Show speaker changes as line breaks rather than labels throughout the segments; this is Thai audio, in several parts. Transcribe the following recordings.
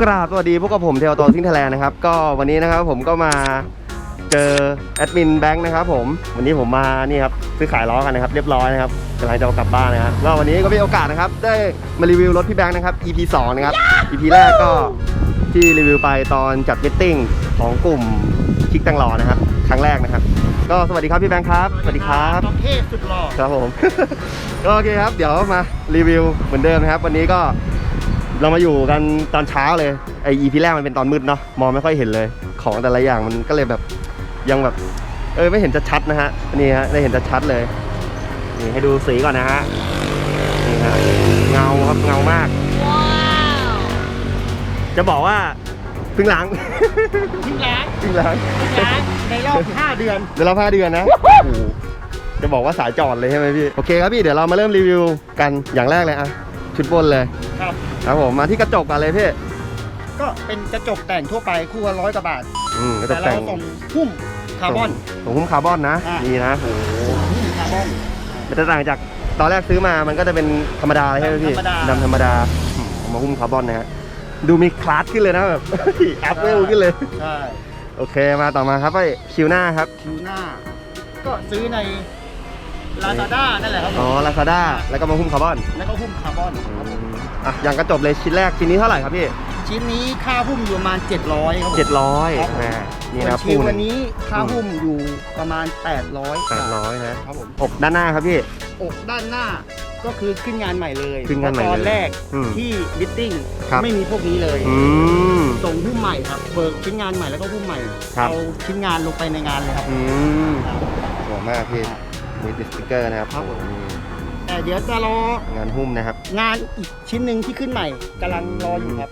ก็กราบสวัสดีพวกกับผมเทวตอซิงไทยแลนด์นะครับ ก็วันนี้นะครับผมก็มาเจอแอดมินแบงค์นะครับผมวันนี้ผมมานี่ครับซื้อขายล้อกันนะครับเรียบร้อยนะครับกำลังจะเอากลับบ้านนะครับก็วันนี้ก็มีโอกาสนะครับ ได้มารีวิวรถพี่แบงค์นะครับ EP 2 นะครับ EP แรกก็ที่รีวิวไปตอนจัดมิทติ้งของกลุ่มคิกตังรอนะครับ ครั้งแรกนะครับ ก็สวัสดีครับพี่แบงค์ครับสวัสดีครับ
น้องเทพสุดหล่อ
ครับผม ก็โอเคครับ เดี๋ยวมารีวิวเหมือนเดิมนะครับ วันนี้ก็ เรามาอยู่กันตอนเช้าเลยไอ EP แรกมันเป็นตอนมืดเนาะมองไม่ค่อยเห็นเลย ของแต่ละอย่างมันก็เลยแบบยังแบบ เออไม่เห็นจะชัดนะฮะนี่ฮะได้เห็นจะชัดเลยนี่ให้ดูสีก่อนนะฮะนี่ฮะเงาครับเงามาก จะบอกว่าเพิ่งล้าง
ทิ้งร้าน
เพิ่งล้าง
ทิ้งร้านในรอบ 5 เดือน
เดี๋ยวเราพาเดือนนะโอ้โหจะบอกว่าสายจอดเลยใช่ไหมพี่ โอเคครับพี่เดี๋ยวเรามาเริ่มรีวิวกันอย่างแรกเลยอะชุดบนเลย
ครับ
ครับผมมาที่กระจกกันเลยพี่
ก็เป็นกระจกแต่งทั่วไปคู่ละร้อยกว่าบาท
อืมกระจ
แต่
ก
เรา
แต่ง
ส่งหุ้มคาร์บอน
ส่งหุ้มคาร์บอนนะ
อะ
นี่นะโอ้โห
หุ้มคาร์บอน
มันจะต่างจากตอนแรกซื้อมามันก็จะเป็นธรรมดาเลยใช่ไหมพี่
ธรรมดา
ดำธรรมดาอืมเอามาหุ้มคาร์บอนนะฮะดูมีคลาสขึ้นเลยนะแบบ อัพเวลขึ้นเลย
ใช่
โอเคมาต่อมาครับไปคิวหน้าครับ
คิวหน้า ก็ซื้อใน Lazada นั่นแหละครับผ
อ๋อ
ม
ลาซาด้าแล้วก็มาหุ้มคาร์บอน
แล้วก็หุ้มคาร์บอนครับผม
อะอย่างกระจกเลยชิ้นแรกชิ้นนี้เท่าไหร่ครับพี่
ชิ้นนี้ค่าหุ้มอยู่ประมาณ 700ครับผม
เจ็ดร้อย
ครับผม
นะนี่
ส่ว
นะ
ชิ้น
คู่ห
วั
นึ่
น
ง
นี้ค่าหุ้มอยู่ประมาณ 800
แปดร้อยนะ
ครับผม
อกด้านหน้าครับพี่
อกด้านหน้าก็คือขึ้นงานใหม่เลย
ขึ้นงานใหม่เลย
ตอนแรก
อืม
ที่บิทติ้ง
ครับ
ไม่มีพวกนี้เลย
อืม
ส่งหุ้มใหม่ครับเบิกชิ้นงานใหม่แล้วก็หุ้มใหม่
ครับ
เอาชิ้นงานลงไปในงานเลยครับ
อืมสวยมากพี่มีติดสติ๊กเกอร์นะครับ
ครับผม
อืม
แต่ เดี๋ยวจะรองา
นหุ้มนะครับ
งานอีกชิ้นหนึ่งที่ขึ้นใหม่กำลังรออยู่ครับ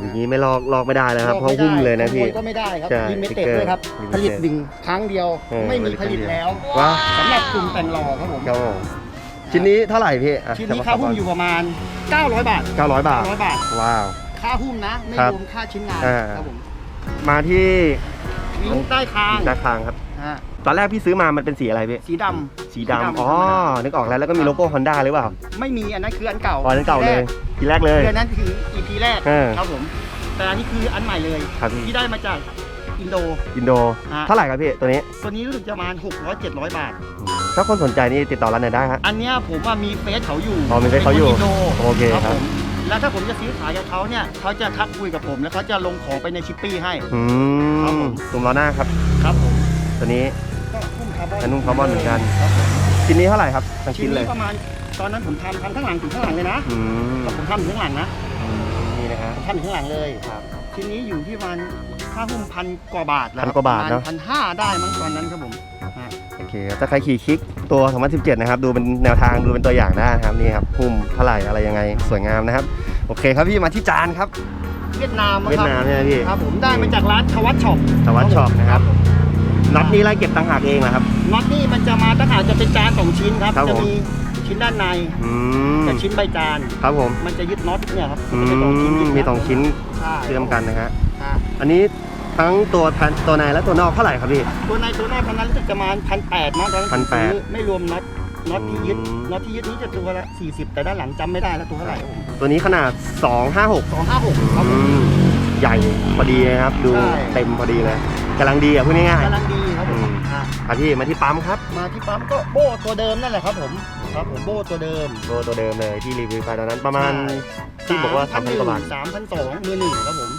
อย่างนี้ไม่ลอกลอกไม่ได้แล้วครับเพราะ
ไได้
หุ้มเลยนะพี่
ขโมก็ไม่ได้ครับ
ใช่
ลิมิ
สติ๊
เต็
ก
ด
เกอร์
ด้วยครับ
limited
ผลิตหนึ่งครั้งเดียว
เออ
ไม่มี
ผ
ผ
ลิ
ลิ
ต
ต
ครั้งเดียว
แล้ว
ว้า
สำหรับกลุ่มแต่งรอครับผม
ครับผมชิ้นนี้เท่าไหร่พี่อะ
ชิ้นนี้ค่าหุ้มอยู่ประมาณ 900 บาท
900 บาท
900บาท
ว้าว
ค่าหุ้มนะ ไม่
ครับ
รวมค่าชิ้นงาน
อ่า
ครับผม
มาที่
วิ้งใต้คาง
ด้านข้างครับ
ฮะ
ตอนแรกพี่ซื้อมามันเป็นสีอะไรพี่
สีดำ
สีดำอ๋อนึกออกแล้วแล้วก็มีโลโก้ฮอนด้าหรือเปล่า
ไม่มีอันนั้นคืออันเก่า
อ๋ออันนั้นเก่าเลยทีแรกเลย
คืออันนั้นคือ EP แรก
เออ
ครับผม แต่อันนี้คืออันใหม่เลย
ครับพี่
ที่ได้มาจากอินโด
อินโด
ฮะ
เท่าไหร่ครับพี่ตัวนี้
ตัวนี้รู้สึกจะประมาณ600 700 บาท
ถ้าคนสนใจนี่ติดต่อร้านไหนได้ฮะ
อันเนี้ยผมว่ามีเฟซเขาอยู่
อ๋อมีเฟซเขาอยู่
ป็นนอินโด
โอเคครับ
ผมแล้วถ้าผมจะซื้อขายกับเขาเนี่ยเขาจะทักคุยกับผมแล้วเขาจะลงของไปในชิปปี้ให้
อื
ครับ
ม
ผม
ตุ่มล้อหน้าครับ
ครับผม
ตัวนี้
ก็หุ้มคาร์บอน
อันนุ่มคาร์บอนเหมือนกัน
ครับผม
ชิ้นนี้เท่าไหร่ครับทั้ง
ชิ้
ชิ้
น
นเล
นี้
ย
ประมาณตอนนั้นผมทำทำข้างหลังถึงข้างหลังเลยนะ
อืม
ผมทำถึงข้างหลังนะ
นี่นะฮะ
ทำถึงข้างหลังเลย
ครับ
ชิ้นนี้อยู่ที่ประมาณค่าหุ้มพันกว่าบาทแล้ว
พันกว่าบาทเนอะ
พันห้าได้มั้งตอนนั้นครับผมฮะ
โอเคครับถ้าใครขี่คลิกตัว 2017 นะครับ ดูเป็นแนวทางดูเป็นตัวอย่างได้นะครับนี่ครับหุ้มเท่าไหร่อะไรยังไงสวยงามนะครับ โอเคครับพี่มาที่จานครับ
เวียดนามอะ
เวีย
ครั
ด
บ
นามใช่ไหมพี่
ครับผมได้มาจากร้านทวัตช็อป
ทวัตช็อปนะครับ น็อตนี้ไล่เก็บต่างหากเองเหรอครับ
น็อตนี่มันจะมาตั้งหากจะเป็นจานสองชิ้นครับ
ครับ
จะ
ผม
มีชิ้นด้านใน
อืม
กับชิ้นใบจาน
ครับผม
มันจะยึดน็อตเนี่ยครับ
อื
นจะเป็นสองชิ้น
ม
ยึดน็ต
มีสองชิ้น
ใช่
เชื่อมกันนะฮะ
ฮะ
อันนี้ทั้งตัวพันตัวในและตัวนอกเท่าไหร่ครับพี่
ตัวในตัวนอกพันนั้นรู้สึกจะประมาณพันแปดมั้งตอนนั้นผม
1,800
ซื้อไม่รวมน็อตน็อตที่ยึด
อืม
น็อตที่ยึดนี้จะตัวละ40แต่ด้านหลังจำไม่ได้แล้วตัวเท่าไหร่ครับผม
ตัวนี้ขนาด 256
สองห้าหกครับผม
อืมใหญ่พอดีนะครับ ดู
ใช่
เต็มพอดีเลยกำลังดีอะพูดง่าย
กำลังดี
อะพี่มาที่ปั๊มครับ
มาที่ปั๊มก็โบ้ตัวเดิมนั่นแหละครับผมครับผมโบ้ตัวเดิม
โลตัวเดิมเลยที่รีวิวไปตอนนั้นประมาณที่บอกว่า3,000กว่าบาท
สามพันสองมือหนึ่งครับผม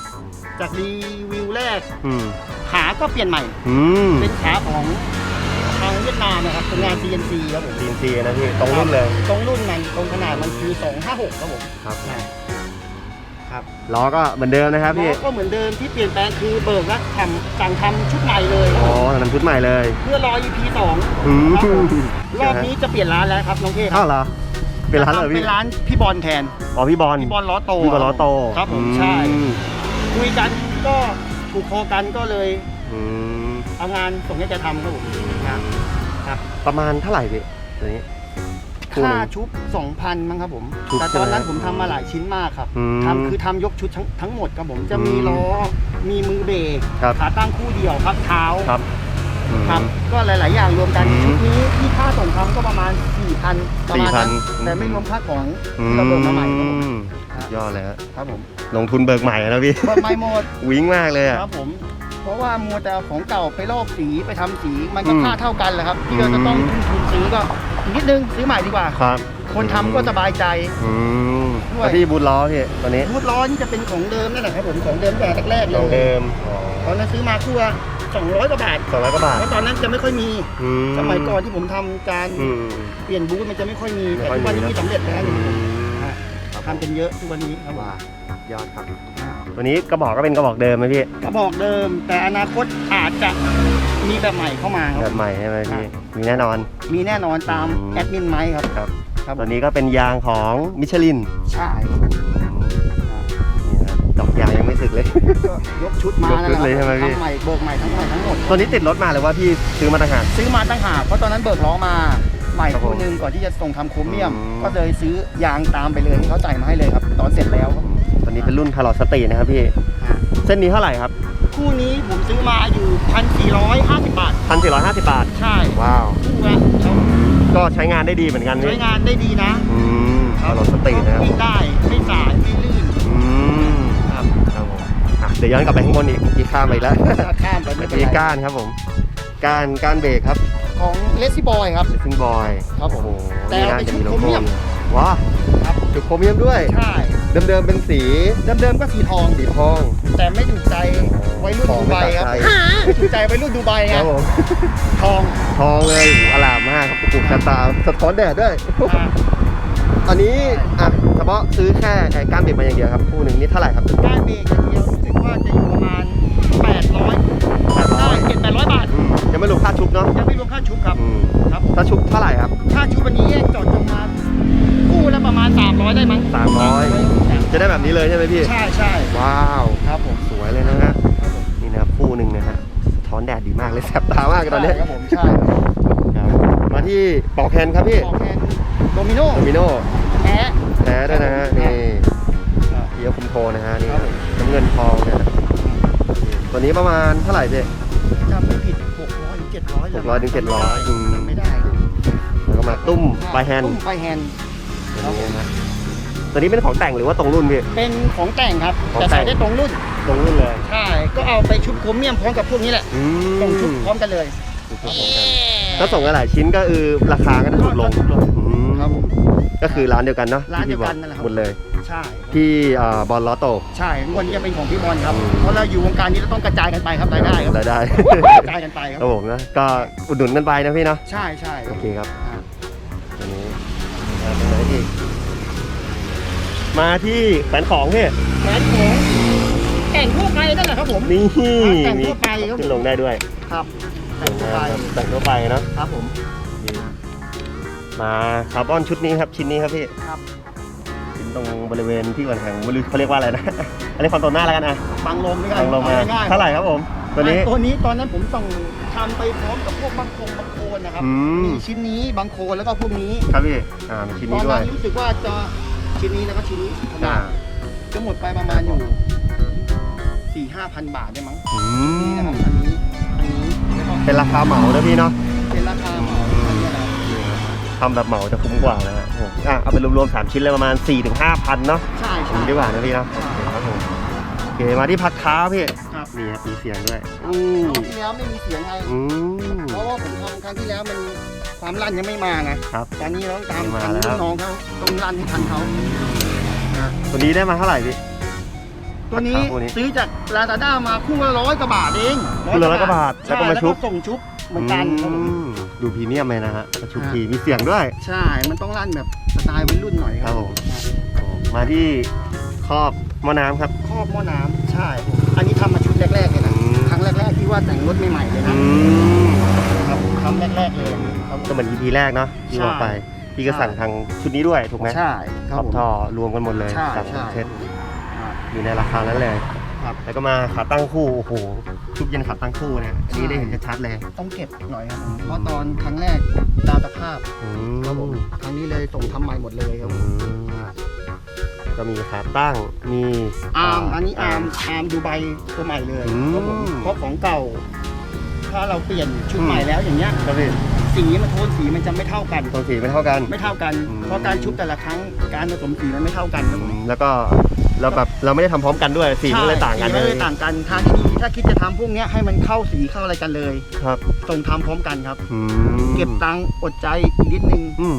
จากรีวิวแรก
อืม
ขาก็เปลี่ยนใหม่
อืม
เป็นขาของทางเวียดนามนะครับเป็นงาน CNC ครับผม
ซีนซีนะพี่ตรงรุ่นเลย
ตรงรุ่นมันตรงขนาดมันคือ256ครับผม
ครับ
อ่า ครับ
ล้อก็เหมือนเดิมนะครับพี่
ล้อก็เหมือนเดิมที่เปลี่ยนแปลงคือเบิกและทำสั่งทำชุดใหม่เลยครับ
อ๋อ
ผม
ทำชุดใหม่เลย
เพื่อรอ EP 2
อืม
ครับผมรอบนี้จะเปลี่ยนร้านแล้วครับน้องเท่ค
อ้า
รั
วเหรอเป็นร้านเหรอ
เป็
พี่
นร้านพี่บอลแทน
อ๋อพี่บอล
พี่บอลล้อโต
พี่บอลล้อโต
ครับผมใช่
อืม
คุยกันก็ถูกคอกันก็เลย
อืม
เอางานส่งให้แกทำครับผมครับ
ประมาณเท่าไหร่พี่ตัวนี้ คู่ห
ค่า
นึ่ง
ชุบ2,000มั้งครับผม
ชุบ
แต่ตอนนั้น
ใช่ไหม
ผมทำมาหลายชิ้นมากครับ
อืม
ทำคือทำยกชุดทั้งทั้งหมดครับผมจะมี
อืม
ล้อ มีมือเบรก
ครับ
ขาตั้งคู่เดียวพักเท้า
ครับอืม
ครับ ก็หลาย ๆ อย่างรวมกัน
อืม
ชุดนี้ที่ค่าส่งทำก็ประมาณ4,000ประมาณนั้น
4,000
แต่ไม่รวมค่าของ
อื
ที่เราเบิกมาใหม่ครับผม
มสุดยอดเลยฮะ
ครับผม
ลงทุนเบิกใหม่นะพี่
เบิกไม่หมด
วิ่งมากเลยอะ
ครับผม เพราะว่ามัวแต่เอาของเก่าไปลอกสีไปทำสีมันก็
อืม
ค่าเท่ากันแหละครับ ที่เราจะต้อง
อืม
ทุ่มทุนซื้อก็ อีกนิดนึงซื้อใหม่ดีกว่า
ครับ
คนทำก็สบายใจ
อืม
ด้วย
แล้วที่บูทล้อพี่ตอนนี้
บูทล้อนี่จะเป็นของเดิมนั่นแหละครับผมของเดิมแต่แรกๆเล
ของ
ย
เดิม
ตอนนั้นซื้อมาคู่ละ200กว่าบาท
สองร้อยกว่าบาท
เพราะตอนนั้นจะไม่ค่อยมี
อื
สมัยก่อนที่ผมทำการ
อืม
เปลี่ยนบูทมันจะไม่ค่อยมี
ไม่
แต่
ค่อย
ทุกวันนี้
มีนะ
มีสำเร็จแล้ว
อืม
ฮะทำเป็นเยอะทุกวันนี้ครับผม
ว้ายอดครับ ตัวนี้กระบอกก็เป็นกระบอกเดิมไหมพี่
กระบอกเดิม แต่อนาคตอาจจะ มีแบบใหม่เข้ามาค
แบ
รับบ
ใหม่ใช่ไหมพี่ มีแน่นอน
มีแน่นอนตาม
อืม
แอดมินไม้ครับ
ครับ
ครับ
ตัวนี้ก็เป็นยางของมิชลิน
ใช่ครับผม
นี่นะดอกยางยังไม่สึกเลย
ก็ยกชุดมาย
กชุดเลยใช่ไหมพี่
ทำใหม่เบิกใหม่ทั้งหมดทั้งหมด
ตัวนี้ติดรถมาเลยว่าพี่ซื้อมาต่างหาก
ซื้อมาตั้งหากเพราะตอนนั้นเบิกล้อมาใหม่
ครับผม
คู่หนึงก่อนที่จะส่งทำโครเมียม
อืม
ก็เลยซื้อยางตามไปเลยที่เขาจ่ายมาให้เลยครับ ตอนเสร็จแล้ว
ตัวนี้เป็นรุ่นพาราสตีนะครับพี่
ฮะ
เส้นนี้เท่าไหร่ครับ
คู่นี้ผมซื้อมาอยู่พันสี่ร้อยห้าสิบบาท
1,450บาท
ใช่
ว้าว
คู่ละ
ก็ใช้งานได้ดีเหมือนกัน
ใช้
พี่
งานได้ดีนะ
อืมพาราสตีนะครับ
วิ่งได้ไม่สายไม่ลื่น
อืม
ครับ
ครับผมอะเดี๋ยวย้อนกลับไปข้างบนอีกอีกข้ามไปอีกแล้ว
ข้ามไปไม่เป็น
มี
ไร
ก้านครับผม ก้านก้านเบรกครับ
ของเลสซี่บอยครับ
ซิงบอย
ครับผม
โอ้โห
แต่
นี่
เอา
น่า
ไป
จะมีโล
ชุดโคร
โก้
เมียม
ว้า
ครับ
จุดโครเมียมด้วย
ใช่
เดิมๆเป็นสี
เดิมๆก็สีทอง
สีทอง
แต่ไม่ถูกใจวัยรุ่น
ของ
ดู
ไม่
ไบครับ
ตัดใจ
ไม่ถูกใจวัยรุ่นดูไบ
ค
ไง
รับผม
ทอง
ทองเลยโอ้โหอลามมากครับปลูกชะตาสะท้อนแดดด้วย
อะ
อันนี้อะเฉพาะซื้อแค่ไอ้ก้านเบรกมาอย่างเดียวครับคู่หนึ่งนี่เท่าไหร่ครับ
การเบรกอย่างเดียวรู้สึกว่าจะอยู่ประมาณ 800ได้เจ็ดแปดร้อยบาท
อืมยังไม่รวมค่าชุบเนาะ
ยังไม่รวมค่าชุบครับ
อืม
ครับผม
ถ้าชุบเท่าไหร่ครับ
ค่าชุบวันนี้แยกจอดจงมา คู่ละประมาณ 300 ได้มั้ง
300 จะได้แบบนี้เลยใช่ไหมพี่
ใช่ใช่
ว้าว
ครับผม
สวยเลยนะฮะนี่นะครับคู่หนึ่งนะฮะสะท้อนแดดดีมากเลยแสบตามากตอนนี้
ใช่ครับผมใช่
ครับมาที่ปอกแคนครับพี่
ของแทนโดมิโน
โดมิโน
แท้
แท้ด้วยนะฮะนี่
ครับ
เดียวคุมโทนะฮะนี่
ครับผม
น้ำเงินทองเนี่ยนะตัวนี้ประมาณเท่าไหร่พี่
จำไม่ผิด600ถึง700เลย
600ถึง700อืม
จำไม่ได้
แล้วก็มาตุ้มปลายแฮนด์
ตุ้มปลายแฮน ด์
ตัวนี้นะตัวนี้เป็นของแต่งหรือว่าตรงรุ่นพี่
เป็นของแต่งครับ
ของ
แต่
แต่
ใส่
ง
ได้ตรงรุ่น
ตรงรุ่นเลย
ใช่ก็เอาไปชุบโครเมียมพร้อมกับพวกนี้แหละ
อืม
ส่งชุบพร้อมกันเลย
ชุบพร้อมกันถ้าส่งกันหลายชิ้นก็คือราคาก็จะถูกลง
ก็ถูกลง
อืม
ครับผม
ก็คือร้านเดียวกันเนาะ
ร้านเดียวกัน
ที่พี่บอ
นั่นแหละครับ
หมดเลย
ใช่
ที่อ่าบอลลอตโต
ใช่งวดนี้จะเป็นของพี่บอลครับ
อืม
เพราะเราอยู่วงการนี้เราต้องกระจายกันไปครับรายได้ครับ
รายได้
กระจายกันไปค
ค
รั
รั
บบ
ผมนะก็อุดหนุนกันไปนะพี่เนาะ
ใช่ใช่
โอเคครับ
อ่า
ตัวนี้มาตรงไหน อีกมาที่แขวนของพี่
แขวนของแต่งทั่วไปนั่นแหละครับผม
นี่
แต่ง
มี
ทั่วไปครับ
ขึ้นลงได้ด้วย
ครับแต่งทั่วไป
แต่งทั่วไปเนาะ
ครับผม
มาคาร์บอนชุดนี้ครับ ชิ้นนี้ครับพี่
ครับ
ชิ้นตรงบริเวณที่วันแข่งไม่รู้เขาเรียกว่าอะไรนะอันนี้ความตรงหน้าแล้วกันนะ
บังลมด้วยกัน
ลองลงมา
เอง่ายๆ
เท่าไหร่ครับผมตัวนี้
ตัวนี้ตอนนั้นผมส่งทำไปพร้อมกับพวกบางโคงบางโคนนะครับ
อืม
มีชิ้นนี้บางโคนแล้วก็พวกนี้
ครับพี่อ่ามีชิ้น
ต
นี้
อน
ด้ว
นั้
ย
นรู้สึกว่าจะชิ้นนี้แล้วก็ชิ้นนี้ธรรม
อ่า
ดาจะหมดไปประมาณอยู่สี่ห้าพันบาทได้มั้ง
อื
นี่
ม
นะครับอันนี้อันนี้แล้วก็
เป็นราคาเหมานะพี่เนาะ
เป็นราคาเหมาอันนี้นะครับ
ทำแบบเหมาจะคุ้มกว่านะฮะผมอะเอาไปรวมๆสามชิ้นเลยประมาณ4ี่ถึงห้าพันเนาะ
ใช่
ดี
ใช่
ดีกว่านะพี่เนาะโอเคครับผมโอเคมาที่พักเท้าพี่
ครับ
นี่ครับมีเสียงด้วย
คราวที่แล้วไม่มีเสียงไง
อืม
เพราะว่าผมทำครั้งที่แล้วมันความลั่นยังไม่มาไง
ครับ
ตอนนี้เราต้องตาม
มา
ทัน
แล้ว
รุ่นน้องเขาต้องลั่นให้ทันเขานะ
ตัวนี้ได้มาเท่าไหร่พี่
ตัวนี้
ครับตัวนี้
ซื้อจากลาซาด้ามาคู่ละร้อยกว่าบาทเอง
คู่ละร้อยกว่าบาทแล้วก็มาชุบ
ใส่งชุบเหมือนกันครับผม
อืมดูพรีเมียมเลยนะฮะกระชุบ
ฮะ
ทีมีเสียงด้วย
ใช่ มันต้องลั่นแบบสไตล์วัยรุ่นหน่อยครับ
ครับผม มาที่ครอบหม้อน้ำครับ
ครอบหม้อน้ำใช่อันนี้ทำม ที่ว่าแต่งรถใหม่ๆเลยนะ
อืม
ครับทำแรกๆเลยครับ
ก็เหมือน EP แรกเนาะที่บอกไป พี่ก็สั่งทางชุดนี้ด้วยถูกไหม
ใช่ค
ค
รั
ร
บ
อบ
ผม
ท่อรวมกันหมดเลย
ใช่
สาม
ใช่
เซต
อ่า
อยู่ในราคานั้นเลย
ครับ
แล้วก็มาขาตั้งคู่โอ้โหชุบเย็นขาตั้งคู่เนี่ยอันนี้ได้เห็นชัดๆเลย
ต้องเก็บหน่อยครับผมเพราะตอนครั้งแรกดาวตะภาพ
อื
ครับผม
ม
ครั้งนี้เลยส่งทำใหม่หมดเลยครับ
อืม ก็มีขาตั้งมี
อาร์มอันนี้อาร์มอาร์มดูไบตัวใหม่เลย
อืม
ครับผมเพราะของเก่าถถ้าเราเปลี่ยนชุดใหม่แล้วอย่างเงี้ย
ครับพี่
สีมันโทนสีมันจะไม่เท่ากัน
โทนสีไม่เท่ากัน
ไม่เท่ากัน
อืม
เพราะการชุบแต่ละครั้งการผสมสีมันไม่เท่ากันครับผม
แล้วก็เราแบบเราไม่ได้ทำพร้อมกันด้วยสีมันเลยต่างกัน
ใช่สีมันเลยต่างกันทางที่ดีถ้าคิดจะทำพวกเนี้ยให้มันเข้าสีเข้าอะไรกันเลย
ครับ
ส่งทำพร้อมกันครับ
อืม
เก็บตังค์อดใจอีกนิดนึง
อืม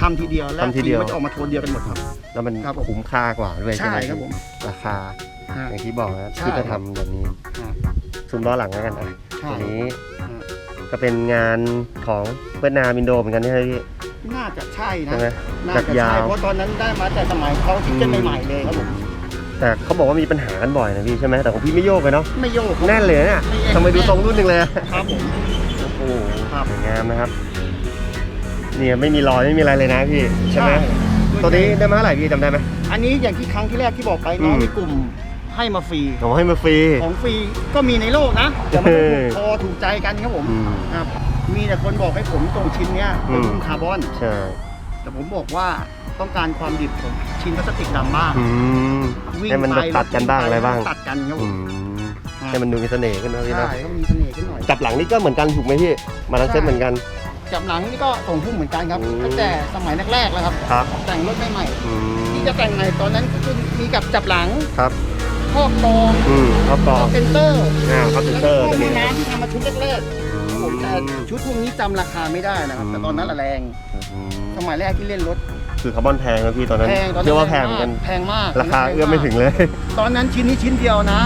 ทำทีเดียวแล้ว
ทำทีเดียว
มันจะออกมาโทนเดียวกันหมดครับ
แล้วมัน
ครับผม
คุ้มค่ากว่าด้วยใช่
ใช่
ไหม
ครับผม
ราคา
ฮะ
อย่างที่บอกนะ
ใช่
ที่จะทำแบบนี้
ฮะ
ซูมล้อหลังแล้วกันอะ
ใช่
ตัวนี้
ฮะ
ก็เป็นงานของเวียดนามอินโดเหมือนกันใช่ไหมพี่
น่าจะใช่นะ
ใช่ไหม
น่า
จัก
จะ
รยา
ใช่
ว
เพราะตอนนั้นได้มาแต่สมัยเขาที่จะใหม่ๆเลยครับผม
แต่เขาบอกว่ามีปัญหากันบ่อยนะพี่ใช่ไหมแต่ของพี่ไม่โยกเลยเนาะ
ไม่โยกครับ
แน่นเลยเนี่ย
ไม่แน่น
ทำไมดูทรงรุ่นหนึ่งเลย
ครับผม
โอ้โห
ครับ
สวยงามนะครับ เนี่ยไม่มีรอยไม่มีอะไรเลยนะพี่ใช่ไหม ตัวนี้ได้มาเท่าไหร่พี่จำได้ไหม
อันนี้อย่างที่ครั้งที่แรกที่บอกไปน้อง
อืม
มีกลุ่มให้มาฟรี
ผมให้มาฟรี
ของฟรีก็มีในโลกนะแต่มันไม่ถูกคอถูกใจกันครับผม
อืม
ครับมีแต่คนบอกให้ผมส่งชิ้นเนี้ยเป็น
อืม
รุ่นคาร์บอน
ใช่
แต่ผมบอกว่าต้องการความดิบของชิ้นพลาสติกดำบ้าง
อืม
วิ่ง
ให้มันแบบ
ไป
ตัดกันบ้างอะไรบ้าง
ตัดกันครับผ
อื
ม
มให้มันดูมีเสน่ห์ขึ้นนะพี่
ใช่
นะ
ก็มีเสน่ห์ขึ้นหน่อย
จับหลังนี่ก็เหมือนกันถูกไหมพี่มาทั้งเซ็ตเหมือนกัน
จับหลังนี่ก็ส่งพุ่มเหมือนกันครับ
อืม
ตั้งแต่สมัยแรกๆแล้วครับ
ครับ
แต่งรถใหม่
อืม
ๆที่จะแต่งใหม่ตอนนั้นก็คือมีกับจับหลัง
ครับ
ข้อกรอง
อืมเขากร
ข้
อ
องเซนเตอร์
อ่าเขาเซนเตอร์
แล้ว
ตัว
ก็มี
นี้
น้ำที่ทำมาชุดแรกๆครับผมแต่
อืม
ชุดพวกนี้จำราคาไม่ได้นะครับ แต่ตอนนั้นอะแรง
อืม
สมัยแรกที่เล่นรถ
คือคาร์บอนแพงนะพี่ตอนนั้น
แพงตอนนั้น
เรียกว่าแพงเหมือนกัน
แพงมาก
ราคาเอื้อมไม่ถึงเลย
ตอนนั้นชิ้นนี้ชิ้นเดียวนะ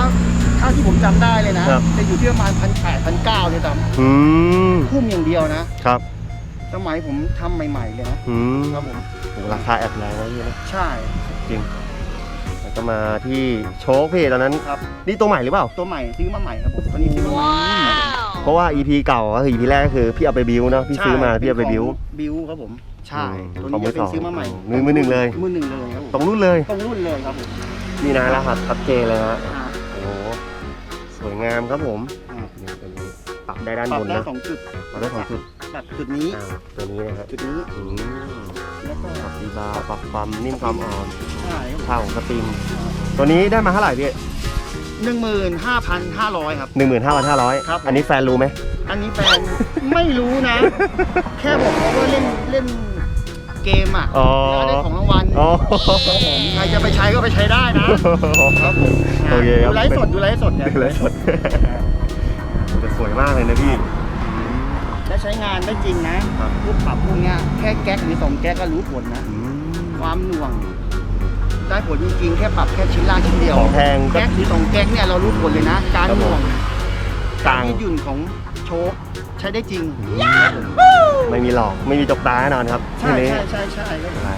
ถ้าที่ผมจำได้เลยนะครับ จะอยู่ที่ประมาณพันแปดพันเก้าเนี่ยจ
อืมำ
พุ่มอย่างเดียวนะ
ครับ
สมัยผมทำใหม่ ๆ เลยนะ
อืม
ครับผม
โหราคาแอบแรงนะพี่นะ
ใช่
จริงแล้วก็มาที่โชคพี่ตอนนั้น
ครับ
นี่ตัวใหม่หรือเปล่า
ตัวใหม่ซื้อมาใหม่ครับผมตัวนี้ซื้อมาใหม่
เพราะว่า EP เก่าก็คือ EP แรกก็คือพี่เอาไปบิวเนาะพี่ซื้อมาพี่เอาไปบิว
บิวครับผมใช่
อืม
ตัวนี้จะเป็นซื้อมาใหม่
มือมือหนึ่งเลย
มือหนึ่งเลยครับผม
ตรงรุ่นเลย
ตรงรุ่นเลยครับผม
นี่นะรหัสชัดเจนเลยฮะ
อ่า
โอ้โหสวยงามครับผม
อ่า
นี่ตัวนี้ปรับได้ด้าน
ปรั
บบน
ได้
นะ
สองจุด
ปรับได้สองจุด
ปรับจุดนี้
อ่าตัวนี้นะครับ
จุดนี้
อืม
แล้วก็
ปรับดีบาร์ปรับความนิ่มความอ่อน
ใช่ครับผม
เท่าสปริง ตัวนี้ได้มาเท่าไหร่พี่
หนึ่งหมื่นห้าพันห้าร้อยครับ
หนึ่งหมื่นห้าพันห้าร้อย
ครับผม
อันนี้แฟนรู้ไหม
อันนี้แฟน ไม่รู้นะ แค่บอกเขาว่าเล่นเล่นเกมอะ
อ๋อ
แล้วได้ของรางวัล
อ๋อ
ครับผมใครจะไปใช้ก็ไปใช้ได้นะ ครับผม
โอเคครับ
ดูไลฟ์สดดูไลฟ์สดเนี่ย
ดูไลฟ์สดจะสวยมากเลยนะพี่
และใช้งานได้จริงนะ ครับพวกปรับพวกเนี้ยแค่แก๊กหรือสองแก๊กก็รู้ผลนะ
อืม
ความหน่วง ได้ผลจริงๆ แค่ปรับแค่ชิ้นล่างชิ้นเดียว
ของแพงก็
แก๊กหรือสองแก๊กเนี่ยเรารู้ผลเลยนะ การ
ครับ
ห
ผม
น่วง
กลาง
ยืดหยุ่นของโชคใช้ได้จริง
ไม่มีหลอก ไม่มีจกตาแน่นอนครับ
ใช่
ทีนี้
ใช่ใช่ใช่ครับ
ใช่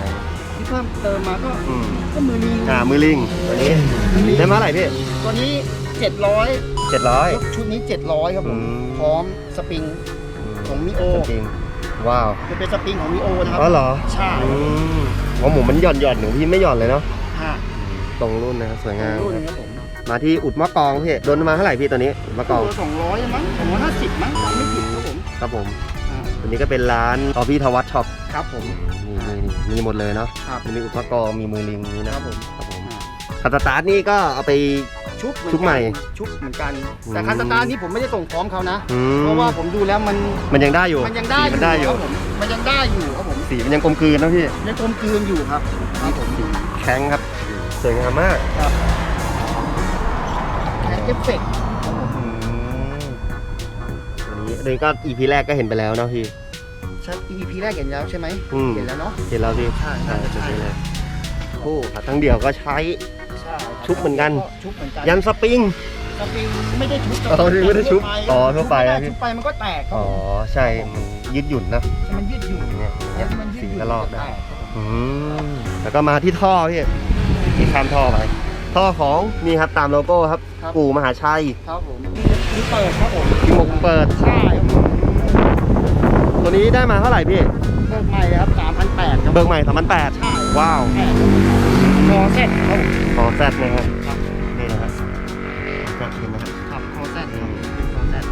ที่เพิ่มเติมมาก็
อืม
ก็มือลิง
อ่ามือลิงตัวนี้ได้มาเท่าไหร่พี่
ตัวนี้ 700
เจ็ดร้อย
ยกชุดนี้ 700 ครับผม
อืม
พร้อมสปริง ของมิโอ
จริงว้าว
มันเป็นสปริงของมิโอนะครับ
อ๋อเหรอ
ใช่
อืมของผมมันหย่อนหย่อนหนูพี่ไม่หย่อนเลยเนาะ
ฮะ
ตรงรุ่นนะครับสวยงาม
รุ่นครับผม
มาที่อุดมะกองพี่โดนมาเท่าไหร่พี่ตัวนี้อุดมะกอง
ตัวสองร้อยมั้งสองร้อยห้าสิบมั้งจำไม่ผิดครับผม
ครับผม
อ่า
ตัวนี้ก็เป็นร้านออพี่ทวัตช็อป
ครับผม
นี่นี่นี่มีหมดเลยเนาะ
ครับ
มีอุปกรณ์มีมือลิงนี้นะครับ
ผม
ครับผม
อ่า
คันสตาร์ทนี่ก็เอาไป
ชุบเอนกัน
ชุบใหม่
ชุบเหมือนกัน
อืม
แต่คันสตาร์ทนี้ผมไม่ได้ส่งพร้อมเขานะ
อืม
เพราะว่าผมดูแล้วมัน
มันยังได้อยู่
มันยังได้
สีมันได้อยู่
ครับผมมันยังได้อยู่ครับผม
สีมันยังกลมกลืนนะพี่
ยังกลมกลืนอยู่ครับครับผม
แข็งครับสวยงามมาก
ครับแคทเอฟเฟกต์
อืมตัวนี้ตัวนี้ก็ EP แรกก็เห็นไปแล้วเนาะพี่
ใช่ EP แรกเห็นแล้วใช่ไหม
อืม
เห็นแล้วเนาะ
เห็นแล้วพี่
ใช่ใช่
ตัว
ใช่
นี้เลยโอ้ขาทั้งเดี่ยวก็ใช้
ใช่ครับ
ชุบเหมือนกัน
ชุบเหมือนกัน
ยันสปริง
สปริงไม่ได้ชุบ
อ๋อไม่ได้ชุบอ๋อทั่วไป
ชุบม่ด้
อะพี่
ชุบไปมันก็แตกครับ
อ๋อใช่มันยืดหยุ่นนะ
มันยืดหยุ่น
เนี่ย
เนี่ยมันยืด
สี
หยุ่น
ละลอกได้
แตครับ
อืมแล้วก็มาที่ท่อพี่มีข้ามท่อไป ท่อของนี่ครับตามโลโก้ครับ ปู่มหาชัย
ครับผมนี่เปิดครับผม
ที่หมกเปิด
ใช่ครับผม
ตัวนี้ได้มาเท่าไหร่พี่
เบิกใหม่เลยครับ3,800ครับ
เบิกใหม่สามพันแปด
ใช่
ว้าว
แปด คอเซ็ตครับผม
ขอแซดนะครับนี่นะครับแซดเห็นไหมครับ
ครับคอเซ็ตครับเป็นคอเซ็ต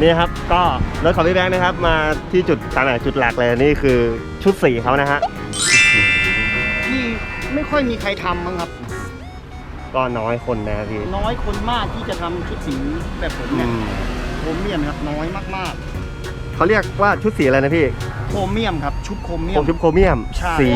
นี่นะครับก็รถของพี่แบงค์นะครับมาที่จุดตามไหนจุดหลักเลยนี่คือชุดสีเขานะฮะ
ที่ไม่ค่อยมีใครทำมั้งครับ
ก็น้อยคนนะครับพี่
น้อยคนมากที่จะทำชุดสีแบบผม
อื
เนี่ย
ม
รเมียมครับน้อยมาก
เขาเรียกว่าชุดสีอะไรนะพี่
ๆโครเมียมครับ ชุดโครเมีย
ผมมชุดโครเมียม
ใช่
สี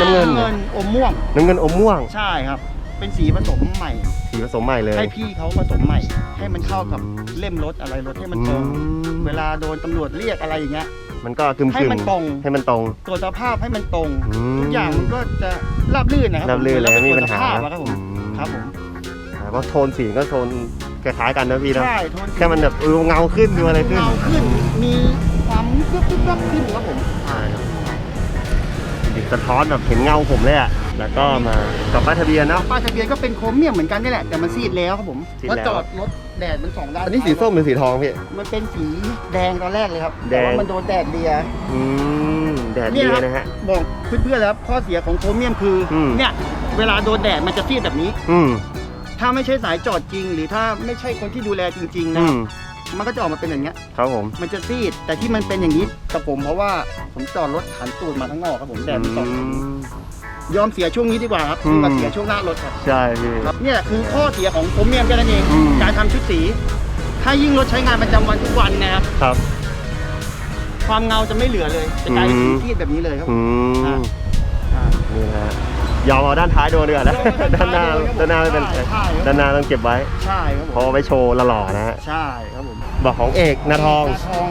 น้ำเงิน
น้ำเงินอมม่วง
น้ำเงินอมม่วง
ใช่ครับ เป็นสีผสมใหม่
สีผสมใหม่เลย
ให้พี่เขาผสมใหม่ ให้มันเข้ากับเล่มรถอะไรรถให้มันตรง
อืม
เวลาโดนตำรวจเรียกอะไรอย่างเงี้ย
มันก็คึมๆ
ให้มันตรง
ให้มันตรง
ตรวจสภาพให้มันตรง
อืม
ทุกอย่างมันก็จะราบรื่นนะครับ
ราบรื่นเลย
ผม
ไม่มีปัญหา
ตรวจสภพอะครับผม
อืม
ครับผม
แต่ว่าโทนสีก็โทนคล้ายๆกันนะพี่นะ
ใช่โทน
แค่มันแบบเออเงาขึ้นดูอะไรขึ้น
เงาขึ้น มี ความกึบกึบกึบขึ้นครับผม
ใช่ครับดิสะท้อนแบบเห็นเงาผมเลยอะแล้วก็มากับป้ายทะเบียนเนาะ
ป้ายทะเบียนก็เป็นโครเมียมเหมือนกันนี่แหละแต่มันซีดแล้วครับผม
ซีด
เพราะ
แล้ว
จอดรถแดดมันสองด้าน
อันนี้สีส้มหรือสีทองพี่
มันเป็นสีแดงตอนแรกเลยครับ
แด
แต่
ง
ว่ามันโดนแดดเลีย
อืมแดด
เนี่
ดี
ยครับ
นะฮะ
บอกเพื่อนๆแล้วครับข้อเสียของโครเมียมคืออ
ม
เนี่ยเวลาโดนแดดมันจะซีดแบบนี้
อืม
ถ้าไม่ใช่สายจอดจริง หรือถ้าไม่ใช่คนที่ดูแลจริงๆ
อื
นะ
ม
มันก็จะออกมาเป็นอย่างเงี้ย
ครับผม
มันจะซีด แต่ที่มันเป็นอย่างนี้กับผมเพราะว่าผมจอดรถหันตูดมาข้างนอกครับผมแดดมันส่อง
อืม
ยอมเสียช่วงนี้ดีกว่าครับ
อืม
ดีกว่าเสียช่วงหน้ารถครับ
ใช่พี่
ครับเนี่ยคือข้อเสียของโครเมียมแค่นั้นเอง
อืม
การทำชุดสี ถ้ายิ่งรถใช้งานประจำวันทุกวันนะครับ
ครับ
ความเงาจะไม่เหลือเลยจะกลายเป็น
อื
สี
ม
ซีดแบบนี้เลยครับ
อืม
อ่าอ่า
นี่นะฮะ ยอมเอาด้านท้ายโดนเดือดนะด้านหน้าด้านหน้าไม่เป็นไร
ใช่ใช่ครับ
ด้านหน้าต้องเก็บไว้
ใช่ครับ
เพ
ผม
ราะไว้โชว์หล่อๆนะฮะ
ใช่ครับผม
บอกของเอกนาทอง
นาทอง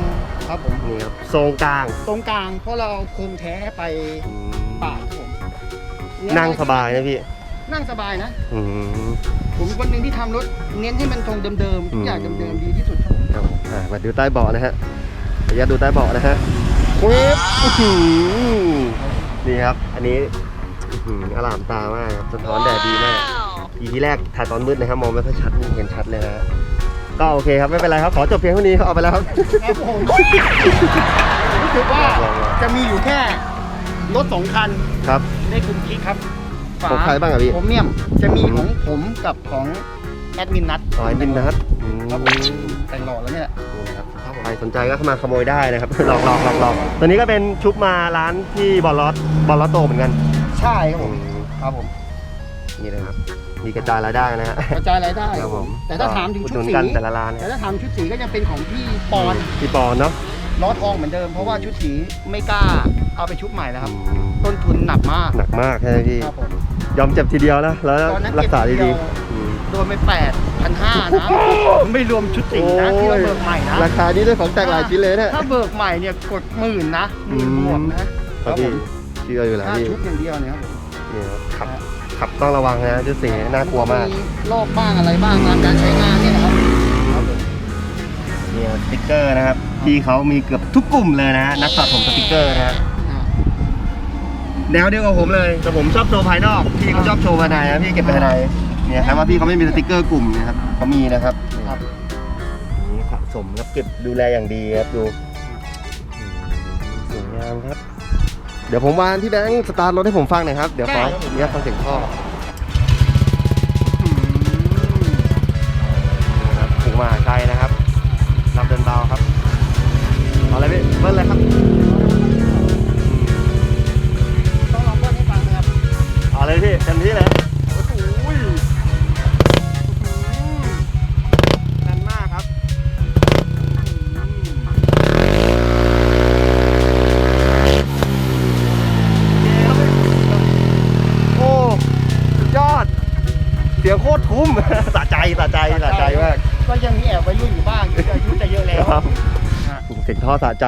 ครับผม
นี่ครับทรงกลาง
ตรงกลางเพราะเราเอาโคมแท้ไปปาดครับผม
นั่งสบายนะพี่
นั่งสบายนะ
อืม
ผมคนหนึ่งที่ทำรถเน้นให้มันทรงเดิมๆทุกอย่าง
อืม
เดิมๆดีที่สุดครับผม
ครับผมอะมาดูใต้เบาะนะฮะขออนุญาตดูใต้เบาะนะฮะเวฟอื้อหือนี่ครับ อันนี้ อื้อหืออลามตามากครับสะท้อนแดดดีมากอีทีแรกถ่ายตอนมืดนะครับ มองไม่ค่อยชัดเห็นชัดเลยนะฮะก็โอเคครับไม่เป็นไรครับขอจบเพียงเท่านี้เขาเอาไปแล้วครับ
ครับผมรู้สึกว่า
ลองๆ
จะมีอยู่แค่รถสองคัน
ครับ
ในกลุ่มคลิกครับฝา
ของใครบ้างอะพี่
ผมเนี่ยมจะมีของผมกับของแอดมินนัท
อ๋อไอ้บินนัดอืม
ครับผมแต่งหล่อแล้วเนี่ย
นี่ครับใครสนใจก็เข้ามาขโมยได้นะครับ ลองลองลองลองตัวนี้ก็เป็นชุบมาร้านที่บอลลอสบอลลอสโตเหมือนกัน
ใช่ครับผ
อื
ม
ม
ครับผม
นี่นะครับ มีกระจายรายได้นะฮะ
กระจายรายได้
ครับผม
แต่ถ้าถามถึง
อุด
ชุ
ห
ด
นุน
สี
กันแต่ละร้าน
แต่
นะ
ถ้าถามชุดสีก็ยังเป็นของพี่ปอน
พี่ปอนเนาะ
ล้อทองเหมือนเดิมเพราะว่าชุดสีไม่กล้าเอาไปชุบใหม่แล้วครับ
อืม
ต้นทุนหนักมาก
หนักมากใช่ไหมพี่
ครับผม
ยอมเจ็บทีเดียวนะแล้ว
ตอนนั้น
รักษา
เจ็บทีเดี
ดี
ยว
ๆอืม
โดนไปแปดพันห้านะไม่รวมชุดสีนะที่เราเบิกใหม่นะ
ราคานี้ได้ของแตกหลายชิ้นเลยเนี่ย
ถ้าเบิกใหม่เนี่ยกดหมื่นนะหมื่นบวกนะ
ค
ค
รั
รั
บบพี่
ผม
เชื่ออยู่แล้ว
ถ้า
พี่
ชุบอย่างเดียวเนี่ยครับผม
นี่ครับขับขับต้องระวังนะชุดสีน่ากลัวมาก
รอบบ้างอะไรบ้างตามการใช้งานเนี่ยนะครับครับผม
นี่สติ๊กเกอร์นะครับพี่เขามีเกือบทุกกลุ่มเลยนะฮะนักสะสมสติ๊กเกอร์นะฮะ
อ่า
แนวเดียวกับผมเลยแต่ผมชอบโชว์ภายนอกพี่เขาชอบโชว์ภายในนะพี่เก็บภายในเนี่ยครับว่าพี่เขาไม่มีสติกเกอร์กลุ่มนะครับเขามีนะครับ
ครับ
นี่สะสมครับเก็บดูแลอย่างดีครับดูอืมสวยงามครับ เดี๋ยวผมวานที่แบงค์สตาร์ทรถให้ผมฟังหน่อยครับ เดี๋ยวขออนุญาตฟังเสียงท่อ ครับ
ฮะ
เสียงท่อสะใจ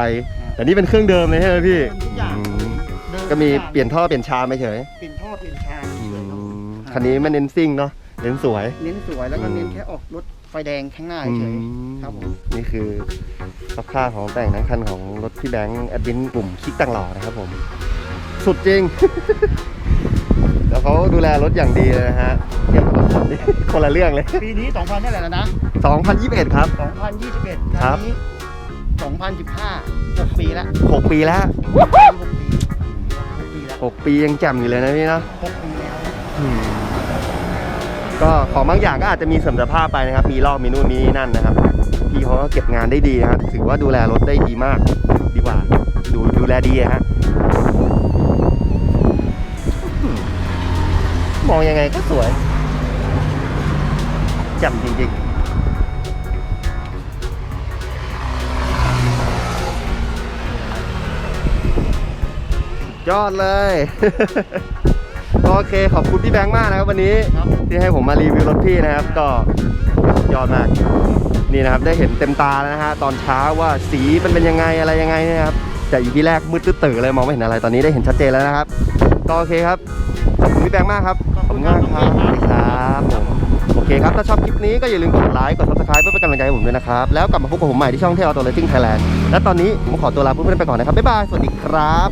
แต่นี่เป็นเครื่องเดิมเลยใช่ไหมพี่
ทุกอย่าง
อืม
เดิน
ก็มี
ทุอย่าง
เปลี่ยนท่อเปลี่ยนชามไปเฉย
เปลี่ยนท่อเปลี่ยนชาม
อื
เฉยๆครับ
มคันนี้ไม่เน้นซิ่งเนาะเน้นสวย
เน้นสวยแล้วก็
อืม
เน้นแค่ออกรถไฟแดงข้างหน้าเฉยครับผม
นี่คือสภาพของแต่งทั้งคันของรถพี่แบงค์แอดมินกลุ่มคิกต่างหล่อนะครับผม สุดจริงแล้ว เขาดูแลรถอย่างดีเลยนะฮะเทียบกับรถผมนี่คนละเรื่องเลย
ปีนี้ 2000เท่าไหร่แล้วนะ
2021 ครับ
2021
ครับ
นี้2015 6 ปีแล้ว
6 ปีแล้ว
6ปี6ปีแล้ว
6 ปียังแจ่มอยู่เลยนะพี่เนาะ
6ปีแล้ว
อืมก็ของบางอย่างก็อาจจะมีเสริมสภาพไปนะครับ มีลอกมีนู่นมีนี่นั่นนะครับ พี่เขาก็เก็บงานได้ดีนะครับ ถือว่าดูแลรถได้ดีมาก ดีกว่า ดูดูแลดีอะฮะ องยังไงก็สวยจำจริงๆยอดเลย โอเคขอบคุณพี่แบงค์มากนะครับวันนี้ที่ให้ผมมารีวิวรถพี่นะครับ ก็ยอดมาก นี่นะครับได้เห็นเต็มตาแล้วนะฮะตอนเช้าว่าสีมันเป็นยังไงอะไรยังไงนะครับแต่อยู่ที่แรกมืดตื้อเลยมองไม่เห็นอะไรตอนนี้ได้เห็นชัดเจนแล้วนะครับ ก็โอเคครับขอบคุณพี่แบงค์มากครับ
ขอบคุณ
มากครับ
ครับ
สวัสดีครับผมโอเคครับถ้าชอบคลิปนี้ก็อย่าลืมกดไลค์กด subscribe เพื่อเป็นกำลังใจให้ผมด้วยนะครับแล้วกลับมาพบกับผมใหม่ที่ช่องเที่ยวตัวเลซิ่งไทยแลนด์และตอนนี้ผมขอตัวลาเพื่อนๆไปก่อนนะครับบ๊ายบายสวัสดีครับ